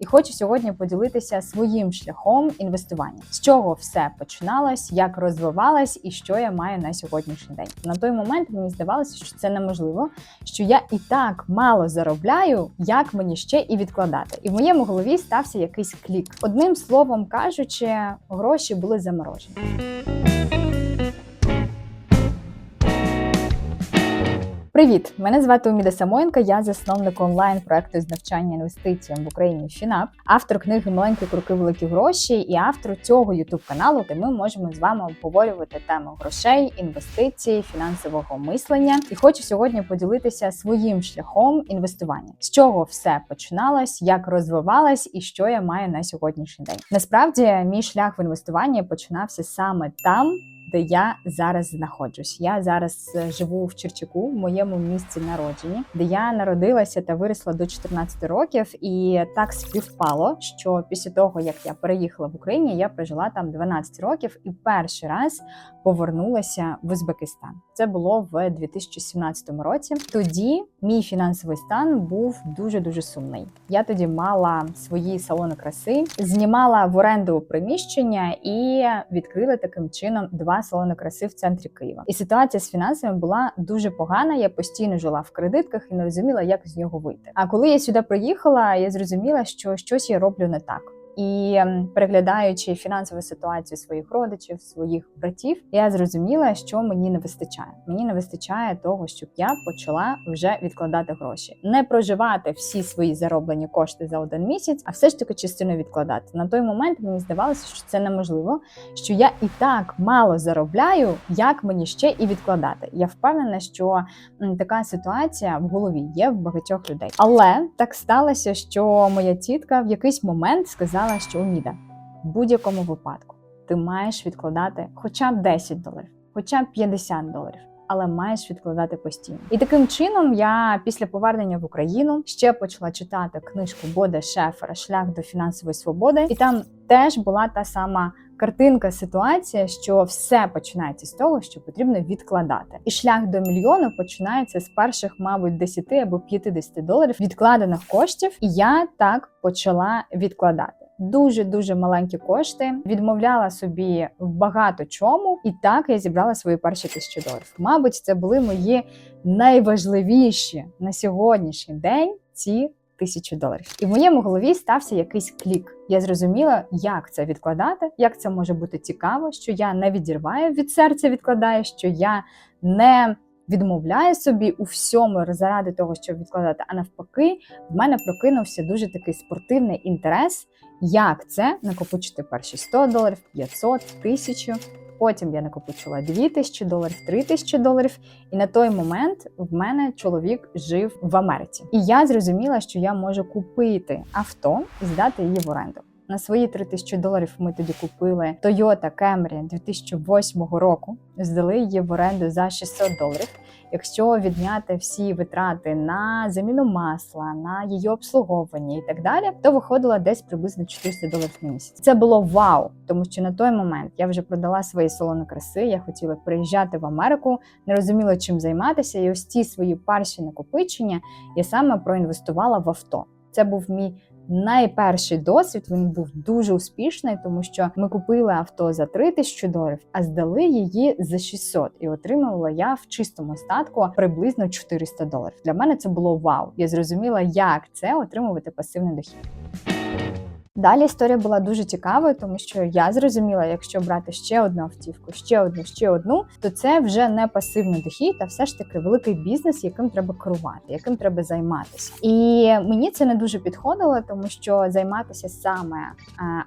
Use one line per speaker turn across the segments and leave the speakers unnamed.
і хочу сьогодні поділитися своїм шляхом інвестування, з чого все починалось, як розвивалось і що я маю на сьогоднішній день. На той момент мені здавалося, що це неможливо, що я і так мало заробляю, як мені ще і відкладати. І в моєму голові стався якийсь клік. Одним словом кажучи, гроші були заморожені. Привіт! Мене звати Уміда Самоєнка. Я засновник онлайн проекту з навчання інвестиціям в Україні ФІНАП, автор книги Маленькі кроки, великі гроші і автор цього ютуб каналу, де ми можемо з вами обговорювати тему грошей, інвестицій, фінансового мислення. І хочу сьогодні поділитися своїм шляхом інвестування, з чого все починалось, як розвивалось і що я маю на сьогоднішній день. Насправді, мій шлях в інвестуванні починався саме там де я зараз знаходжусь. Я зараз е, живу в Черчаку, в моєму місці народження, де я народилася та виросла до 14 років, і так співпало, що після того як я переїхала в Україні, я прожила там 12 років і перший раз повернулася в Узбекистан. Це було в 2017 році. Тоді мій фінансовий стан був дуже дуже сумний. Я тоді мала свої салони краси, знімала в оренду приміщення і відкрила таким чином два салони краси в центрі Києва. І ситуація з фінансами була дуже погана. Я постійно жила в кредитках і не розуміла, як з нього вийти. А коли я сюди приїхала, я зрозуміла, що щось я роблю не так. І ем, переглядаючи фінансову ситуацію своїх родичів, своїх братів, я зрозуміла, що мені не вистачає. Мені не вистачає того, щоб я почала вже відкладати гроші, не проживати всі свої зароблені кошти за один місяць, а все ж таки частину відкладати. На той момент мені здавалося, що це неможливо, що я і так мало заробляю, як мені ще і відкладати. Я впевнена, що така ситуація в голові є в багатьох людей. Але так сталося, що моя тітка в якийсь момент сказала, що Уміда, в будь-якому випадку ти маєш відкладати хоча б 10 доларів, хоча б 50 доларів. Але маєш відкладати постійно, і таким чином я після повернення в Україну ще почала читати книжку Бода Шефера Шлях до фінансової свободи, і там теж була та сама картинка, ситуація, що все починається з того, що потрібно відкладати. І шлях до мільйону починається з перших, мабуть, 10 або 50 доларів відкладених коштів. І я так почала відкладати. Дуже дуже маленькі кошти, відмовляла собі в багато чому, і так я зібрала свої перші тисячі доларів. Мабуть, це були мої найважливіші на сьогоднішній день ці тисячі доларів. І в моєму голові стався якийсь клік. Я зрозуміла, як це відкладати, як це може бути цікаво, що я не відірваю від серця, відкладаю, що я не відмовляю собі у всьому заради того, щоб відкладати. А навпаки, в мене прокинувся дуже такий спортивний інтерес, як це накопичити перші 100 доларів, 500, 1000. Потім я накопичила 2 тисячі доларів, 3 тисячі доларів. І на той момент в мене чоловік жив в Америці. І я зрозуміла, що я можу купити авто і здати її в оренду. На свої 3 тисячі доларів ми тоді купили Toyota Camry 2008 року. Здали її в оренду за 600 доларів. Якщо відняти всі витрати на заміну масла, на її обслуговування і так далі, то виходило десь приблизно 400 доларів на місяць. Це було вау, тому що на той момент я вже продала свої салони краси. Я хотіла приїжджати в Америку, не розуміла, чим займатися. І ось ці свої перші накопичення я саме проінвестувала в авто. Це був мій найперший досвід. Він був дуже успішний, тому що ми купили авто за 3 тисячі доларів, а здали її за 600. І отримувала я в чистому статку приблизно 400 доларів. Для мене це було вау. Я зрозуміла, як це отримувати пасивний дохід. Далі історія була дуже цікавою, тому що я зрозуміла, якщо брати ще одну автівку, ще одну, ще одну, то це вже не пасивний дохід, а все ж таки великий бізнес, яким треба керувати, яким треба займатися. І мені це не дуже підходило, тому що займатися саме е,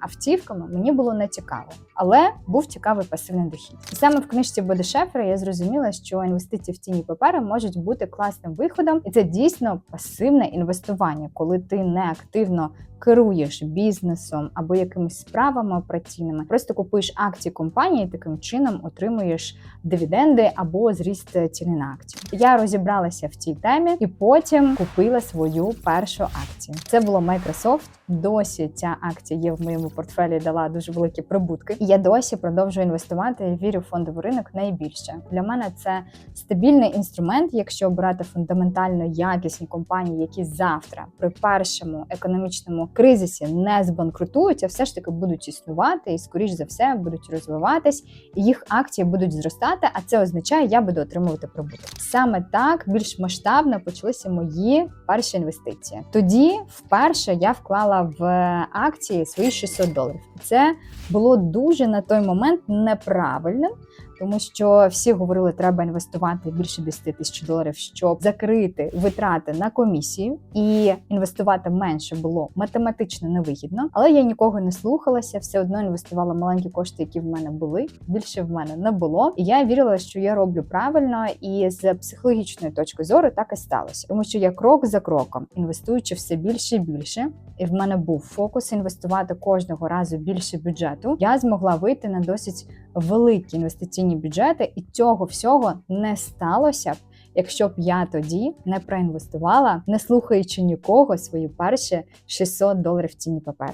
автівками мені було не цікаво, але був цікавий пасивний дохід. І саме в книжці Боди Шефера я зрозуміла, що інвестиції в цінні папери можуть бути класним виходом, і це дійсно пасивне інвестування, коли ти не активно керуєш бізнесом, бізнесом або якимись справами операційними. Просто купуєш акції компанії, таким чином отримуєш дивіденди або зріст ціни на акцію. Я розібралася в цій темі і потім купила свою першу акцію. Це було Microsoft. Досі ця акція є в моєму портфелі, дала дуже великі прибутки. Я досі продовжую інвестувати. Вірю в фондовий ринок найбільше. Для мене це стабільний інструмент, якщо обирати фундаментально якісні компанії, які завтра при першому економічному кризисі не збанкрутують, а все ж таки будуть існувати і, скоріш за все, будуть розвиватись, і їх акції будуть зростати. А це означає, я буду отримувати прибуток. Саме так більш масштабно почалися мої перші інвестиції. Тоді вперше я вклала в акції свої 600 доларів. Це було дуже на той момент неправильним. Тому що всі говорили, треба інвестувати більше 10 тисяч доларів, щоб закрити витрати на комісію, і інвестувати менше було математично невигідно. Але я нікого не слухалася, все одно інвестувала маленькі кошти, які в мене були. Більше в мене не було. І я вірила, що я роблю правильно, і з психологічної точки зору так і сталося, тому що я крок за кроком інвестуючи все більше і більше. І в мене був фокус інвестувати кожного разу більше бюджету. Я змогла вийти на досить великі інвестиційні бюджети, і цього всього не сталося б, якщо б я тоді не проінвестувала, не слухаючи нікого свої перші 600 доларів цінні папери.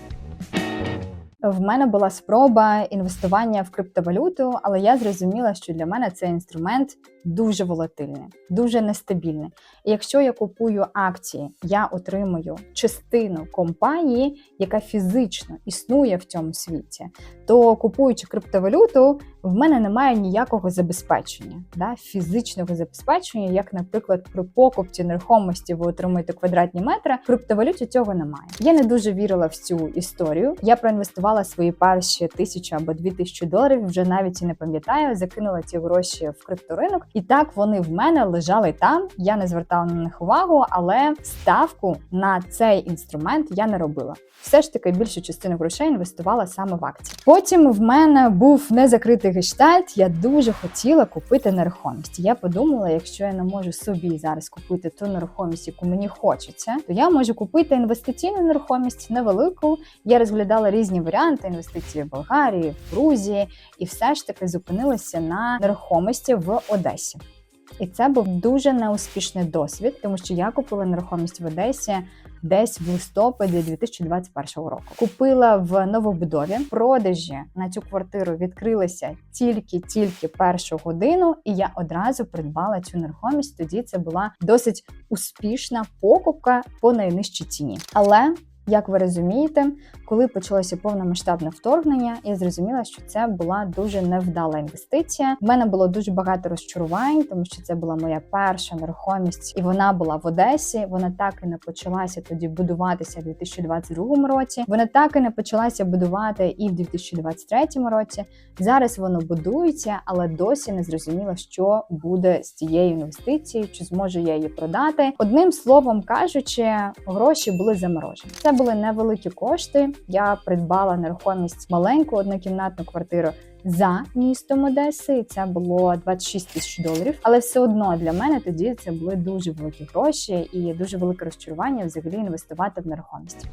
В мене була спроба інвестування в криптовалюту, але я зрозуміла, що для мене цей інструмент дуже волатильний, дуже нестабільний. І якщо я купую акції, я отримую частину компанії, яка фізично існує в цьому світі, то купуючи криптовалюту, в мене немає ніякого забезпечення, да, фізичного забезпечення, як, наприклад, при покупці нерухомості ви отримуєте квадратні метри. В криптовалюті цього немає. Я не дуже вірила в цю історію. Я проінвестувала свої перші тисячу або дві тисячі доларів, вже навіть і не пам'ятаю, закинула ці гроші в крипторинок, і так вони в мене лежали там. Я не звертала на них увагу, але ставку на цей інструмент я не робила. Все ж таки більшу частину грошей інвестувала саме в акції. Потім в мене був незакритий гештальт. Я дуже хотіла купити нерухомість. Я подумала, якщо я не можу собі зараз купити ту нерухомість, яку мені хочеться, то я можу купити інвестиційну нерухомість невелику. Я розглядала різні варіанти інвестиції в Болгарії, в Грузії, і все ж таки зупинилася на нерухомості в Одесі. І це був дуже неуспішний досвід, тому що я купила нерухомість в Одесі десь в листопаді 2021 року. Купила в новобудові. Продажі на цю квартиру відкрилися тільки-тільки першу годину, і я одразу придбала цю нерухомість. Тоді це була досить успішна покупка по найнижчій ціні. Але як ви розумієте, коли почалося повномасштабне вторгнення, я зрозуміла, що це була дуже невдала інвестиція. У мене було дуже багато розчарувань, тому що це була моя перша нерухомість, і вона була в Одесі. Вона так і не почалася тоді будуватися в 2022 році. Вона так і не почалася будувати і в 2023 році. Зараз воно будується, але досі не зрозуміло, що буде з цією інвестицією, чи зможу я її продати. Одним словом кажучи, гроші були заморожені. Це були невеликі кошти. Я придбала нерухомість маленьку однокімнатну квартиру за містом Одеси. Це було 26 тисяч доларів. Але все одно для мене тоді це були дуже великі гроші і дуже велике розчарування взагалі інвестувати в нерухомість.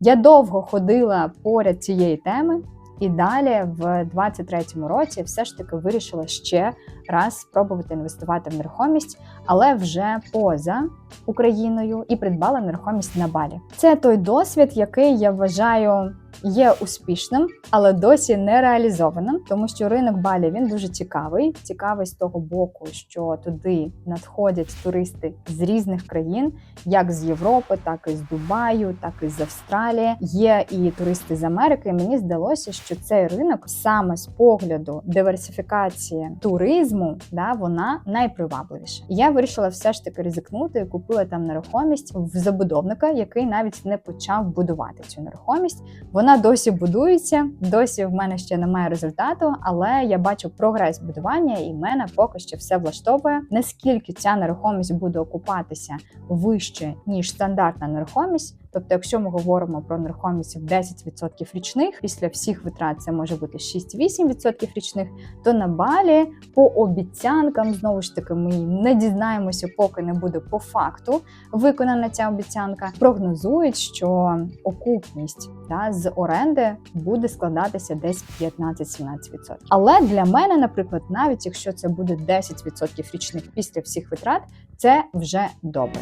Я довго ходила поряд цієї теми. І далі, в 23-му році, все ж таки вирішила ще раз спробувати інвестувати в нерухомість, але вже поза Україною і придбала нерухомість на балі. Це той досвід, який я вважаю є успішним, але досі не реалізованим, тому що ринок Балі він дуже цікавий. Цікавий з того боку, що туди надходять туристи з різних країн, як з Європи, так і з Дубаю, так і з Австралії. Є і туристи з Америки. Мені здалося, що цей ринок саме з погляду диверсифікації туризму, да, вона найпривабливіша. Я вирішила все ж таки ризикнути і купила там нерухомість в забудовника, який навіть не почав будувати цю нерухомість. Досі будується, досі в мене ще немає результату, але я бачу прогрес будування, і в мене поки що все влаштовує. Наскільки ця нерухомість буде окупатися вище ніж стандартна нерухомість, Тобто, якщо ми говоримо про нерухомість в 10% річних, після всіх витрат це може бути 6-8% річних, то на балі по обіцянкам знову ж таки ми не дізнаємося, поки не буде по факту виконана ця обіцянка. Прогнозують, що окупність да, з оренди буде складатися десь 15-17%. Але для мене, наприклад, навіть якщо це буде 10% річних після всіх витрат, це вже добре.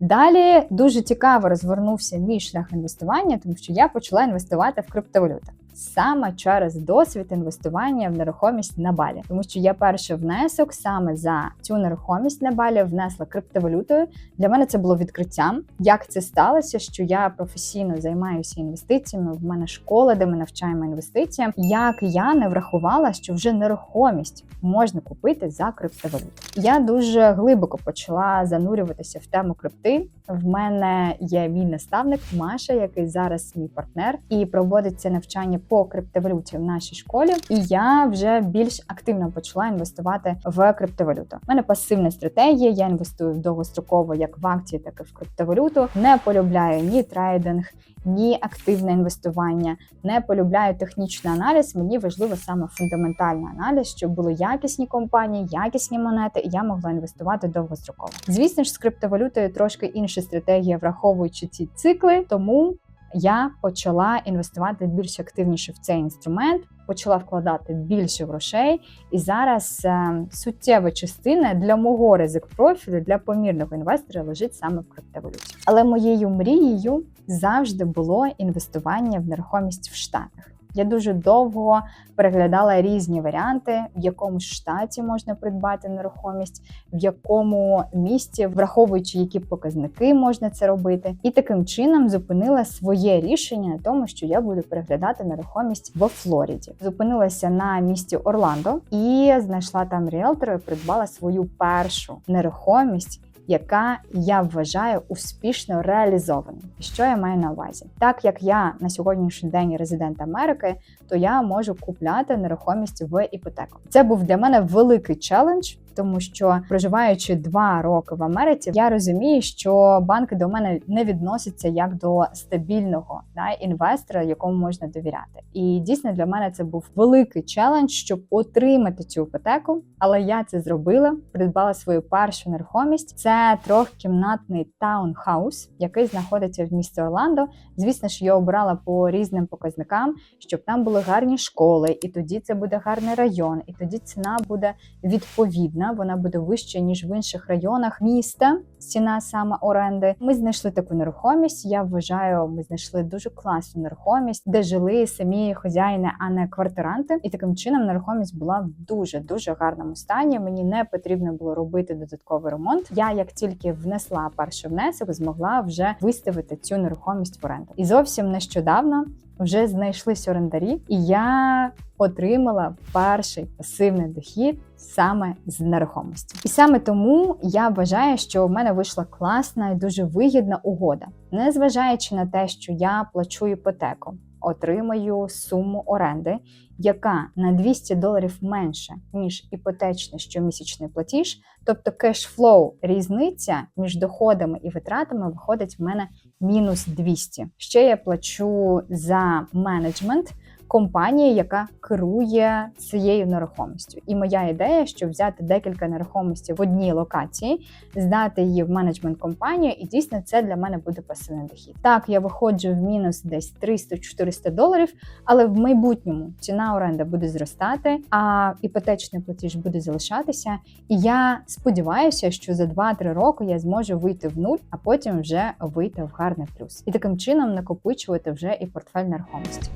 Далі дуже цікаво розвернувся мій шлях інвестування, тому що я почала інвестувати в криптовалюти саме через досвід інвестування в нерухомість на балі, тому що я перший внесок саме за цю нерухомість на балі внесла криптовалютою. Для мене це було відкриттям. Як це сталося? Що я професійно займаюся інвестиціями? В мене школа, де ми навчаємо інвестиціям. Як я не врахувала, що вже нерухомість можна купити за криптовалюту. Я дуже глибоко почала занурюватися в тему крипти. В мене є мій наставник Маша, який зараз мій партнер, і проводиться навчання по криптовалюті в нашій школі. І я вже більш активно почала інвестувати в криптовалюту. У мене пасивна стратегія. Я інвестую довгостроково як в акції, так і в криптовалюту. Не полюбляю ні трейдинг, ні активне інвестування, не полюбляю технічний аналіз. Мені важливо саме фундаментальний аналіз, щоб були якісні компанії, якісні монети, і я могла інвестувати довгостроково. Звісно ж, з криптовалютою трошки інша стратегія, враховуючи ці цикли, тому. Я почала інвестувати більш активніше в цей інструмент, почала вкладати більше грошей, і зараз е, суттєва частина для мого ризик профілю для помірного інвестора лежить саме в криптовалюті. Але моєю мрією завжди було інвестування в нерухомість в Штатах. Я дуже довго переглядала різні варіанти, в якому штаті можна придбати нерухомість, в якому місті, враховуючи які показники можна це робити, і таким чином зупинила своє рішення на тому, що я буду переглядати нерухомість во Флориді. Зупинилася на місті Орландо і знайшла там ріелтора придбала свою першу нерухомість яка я вважаю успішно реалізованою. Що я маю на увазі? Так як я на сьогоднішній день резидент Америки, то я можу купляти нерухомість в іпотеку. Це був для мене великий челендж тому що проживаючи два роки в Америці, я розумію, що банки до мене не відносяться як до стабільного да, інвестора, якому можна довіряти. І дійсно для мене це був великий челендж, щоб отримати цю іпотеку. Але я це зробила, придбала свою першу нерухомість. Це трьохкімнатний таунхаус, який знаходиться в місті Орландо. Звісно ж, я обрала по різним показникам, щоб там були гарні школи, і тоді це буде гарний район, і тоді ціна буде відповідна вона буде вища ніж в інших районах міста. Ціна саме оренди. Ми знайшли таку нерухомість. Я вважаю, ми знайшли дуже класну нерухомість, де жили самі хазяїни, а не квартиранти. І таким чином нерухомість була в дуже дуже гарному стані. Мені не потрібно було робити додатковий ремонт. Я як тільки внесла перший внесок, змогла вже виставити цю нерухомість в оренду. І зовсім нещодавно вже знайшлись орендарі, і я отримала перший пасивний дохід саме з нерухомості. І саме тому я вважаю, що в мене вийшла класна і дуже вигідна угода, незважаючи на те, що я плачу іпотеку. Отримаю суму оренди, яка на 200 доларів менше ніж іпотечний щомісячний платіж, тобто кешфлоу, різниця між доходами і витратами виходить в мене мінус 200. Ще я плачу за менеджмент компанії, яка керує цією нерухомістю. І моя ідея, що взяти декілька нерухомостей в одній локації, здати її в менеджмент компанію, і дійсно це для мене буде пасивний дохід. Так, я виходжу в мінус десь 300-400 доларів, але в майбутньому ціна оренди буде зростати, а іпотечний платіж буде залишатися. І я сподіваюся, що за 2-3 роки я зможу вийти в нуль, а потім вже вийти в гарний плюс. І таким чином накопичувати вже і портфель нерухомості.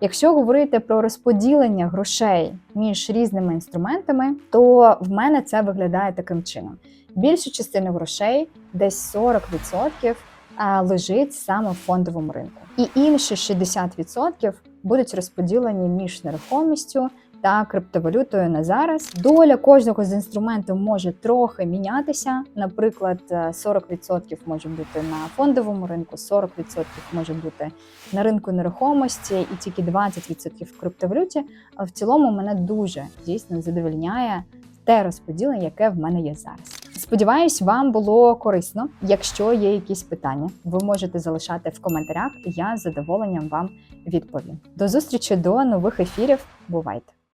Якщо говорити про розподілення грошей між різними інструментами, то в мене це виглядає таким чином: більшу частину грошей, десь 40%, лежить саме в фондовому ринку, і інші 60% будуть розподілені між нерухомістю та криптовалютою на зараз. Доля кожного з інструментів може трохи мінятися. Наприклад, 40% е, може бути на фондовому ринку, 40% може бути на ринку нерухомості, і тільки 20% в криптовалюті. А в цілому мене дуже дійсно задовольняє те розподілення, яке в мене є зараз. Сподіваюсь, вам було корисно. Якщо є якісь питання, ви можете залишати в коментарях, я з задоволенням вам відповім. До зустрічі до нових ефірів. Бувайте!